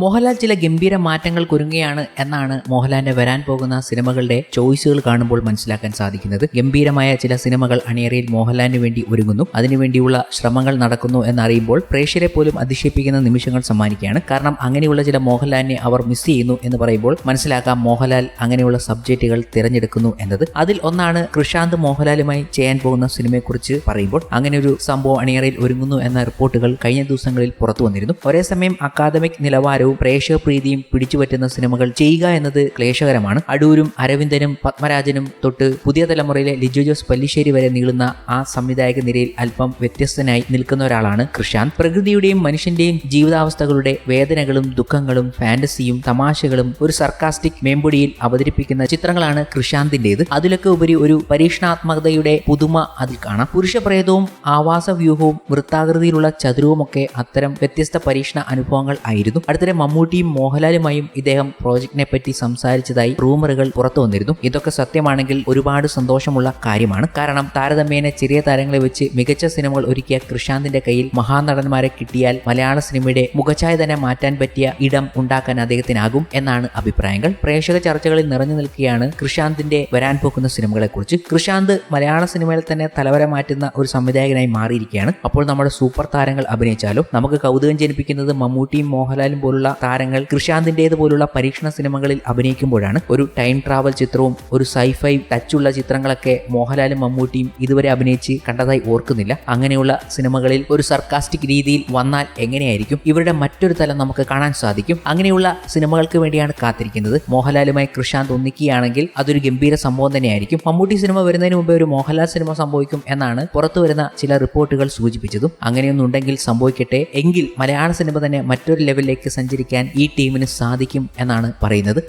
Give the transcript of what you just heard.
മോഹൻലാൽ ചില ഗംഭീര മാറ്റങ്ങൾ ഒരുങ്ങുകയാണ് എന്നാണ് മോഹൻലാലിന്റെ വരാൻ പോകുന്ന സിനിമകളുടെ ചോയ്സുകൾ കാണുമ്പോൾ മനസ്സിലാക്കാൻ സാധിക്കുന്നത്. ഗംഭീരമായ ചില സിനിമകൾ അണിയറയിൽ മോഹൻലാലിന് വേണ്ടി ഒരുങ്ങുന്നു. അതിനുവേണ്ടിയുള്ള ശ്രമങ്ങൾ നടക്കുന്നു എന്നറിയുമ്പോൾ പ്രേക്ഷരെ പോലും അതിശയിപ്പിക്കുന്ന നിമിഷങ്ങൾ സമ്മാനിക്കുകയാണ്. കാരണം അങ്ങനെയുള്ള ചില മോഹൻലാലിനെ അവർ മിസ് ചെയ്യുന്നു എന്ന് പറയുമ്പോൾ മനസ്സിലാക്കാം മോഹൻലാൽ അങ്ങനെയുള്ള സബ്ജക്റ്റുകൾ തിരഞ്ഞെടുക്കുന്നു എന്നത്. അതിൽ ഒന്നാണ് കൃഷാന്ത് മോഹൻലാലുമായി ചെയ്യാൻ പോകുന്ന സിനിമയെക്കുറിച്ച് പറയുമ്പോൾ അങ്ങനെ ഒരു സംഭവം അണിയറയിൽ ഒരുങ്ങുന്നു എന്ന റിപ്പോർട്ടുകൾ കഴിഞ്ഞ ദിവസങ്ങളിൽ പുറത്തു വന്നിരുന്നു. ഒരേ സമയം അക്കാദമിക് നിലവാരവും പ്രേക്ഷക പ്രീതിയും പിടിച്ചുപറ്റുന്ന സിനിമകൾ ചെയ്യുക എന്നത് ക്ലേശകരമാണ്. അടൂരും അരവിന്ദനും പത്മരാജനും തൊട്ട് പുതിയ തലമുറയിലെ ലിജു ജോസ് പല്ലിശ്ശേരി വരെ നീളുന്ന ആ സംവിധായക നിരയിൽ അല്പം വ്യത്യസ്തനായി നിൽക്കുന്ന ഒരാളാണ് കൃഷാന്ത്. പ്രകൃതിയുടെയും മനുഷ്യന്റെയും ജീവിതാവസ്ഥകളുടെ വേദനകളും ദുഃഖങ്ങളും ഫാന്റസിയും തമാശകളും ഒരു സർക്കാസ്റ്റിക് മേമ്പൊടിയിൽ അവതരിപ്പിക്കുന്ന ചിത്രങ്ങളാണ് കൃഷാന്തിന്റേത്. അതിലൊക്കെ ഉപരി ഒരു പരീക്ഷണാത്മകതയുടെ പുതുമ അതിൽ കാണാം. പുരുഷപ്രേതവും ആവാസ വ്യൂഹവും വൃത്താകൃതിയിലുള്ള ചതുരവുമൊക്കെ അത്തരം വ്യത്യസ്ത പരീക്ഷണ അനുഭവങ്ങൾ ആയിരുന്നു. അടുത്തിടെ മമ്മൂട്ടിയും മോഹൻലാലുമായും ഇദ്ദേഹം പ്രോജക്റ്റിനെ പറ്റി സംസാരിച്ചതായി റൂമറുകൾ പുറത്തു വന്നിരുന്നു. ഇതൊക്കെ സത്യമാണെങ്കിൽ ഒരുപാട് സന്തോഷമുള്ള കാര്യമാണ്. കാരണം താരതമ്യേന ചെറിയ താരങ്ങളെ വെച്ച് മികച്ച സിനിമകൾ ഒരുക്കിയ കൃഷാന്തിന്റെ കയ്യിൽ മഹാനടന്മാരെ കിട്ടിയാൽ മലയാള സിനിമയുടെ മുഖച്ഛായ തന്നെ മാറ്റാൻ പറ്റിയ ഇടം ഉണ്ടാക്കാൻ അദ്ദേഹത്തിനാകും എന്നാണ് അഭിപ്രായങ്ങൾ. പ്രേക്ഷക ചർച്ചകളിൽ നിറഞ്ഞു നിൽക്കുകയാണ് കൃഷാന്തിന്റെ വരാൻ പോകുന്ന സിനിമകളെക്കുറിച്ച്. കൃഷാന്ത് മലയാള സിനിമയിൽ തന്നെ തലവര മാറ്റുന്ന ഒരു സംവിധായകനായി മാറിയിരിക്കുകയാണ്. അപ്പോൾ നമ്മുടെ സൂപ്പർ താരങ്ങൾ അഭിനയിച്ചാലും? നമുക്ക് കൗതുകം ജനിപ്പിക്കുന്നത് മമ്മൂട്ടിയും മോഹൻലാലും പോലുള്ള താരങ്ങൾ കൃഷാന്തിന്റേത് പോലുള്ള പരീക്ഷണ സിനിമകളിൽ അഭിനയിക്കുമ്പോഴാണ് ഒരു ടൈം ട്രാവൽ ചിത്രവും ഒരു സൈഫൈ ടച്ചുള്ള ചിത്രങ്ങളൊക്കെ മോഹൻലാലും മമ്മൂട്ടിയും ഇതുവരെ അഭിനയിച്ച് കണ്ടതായി ഓർക്കുന്നില്ല. അങ്ങനെയുള്ള സിനിമകളിൽ ഒരു സർക്കാസ്റ്റിക് രീതിയിൽ വന്നാൽ എങ്ങനെയായിരിക്കും? ഇവരുടെ മറ്റൊരു തലം നമുക്ക് കാണാൻ സാധിക്കും. അങ്ങനെയുള്ള സിനിമകൾക്ക് വേണ്ടിയാണ് കാത്തിരിക്കുന്നത്. മോഹൻലാലുമായി കൃഷാന്ത് ഒന്നിക്കുകയാണെങ്കിൽ അതൊരു ഗംഭീര സംഭവം തന്നെയായിരിക്കും. മമ്മൂട്ടി സിനിമ വരുന്നതിന് മുമ്പേ ഒരു മോഹൻലാൽ സിനിമ സംഭവിക്കും എന്നാണ് പുറത്തു വരുന്ന ചില റിപ്പോർട്ടുകൾ സൂചിപ്പിച്ചതും. അങ്ങനെയൊന്നുണ്ടെങ്കിൽ സംഭവിക്കട്ടെ. എങ്കിൽ മലയാള സിനിമ തന്നെ മറ്റൊരു ലെവലിലേക്ക് സഞ്ചരിക്കാൻ ഈ ടീമിന് സാധിക്കും എന്നാണ് പറയുന്നത്.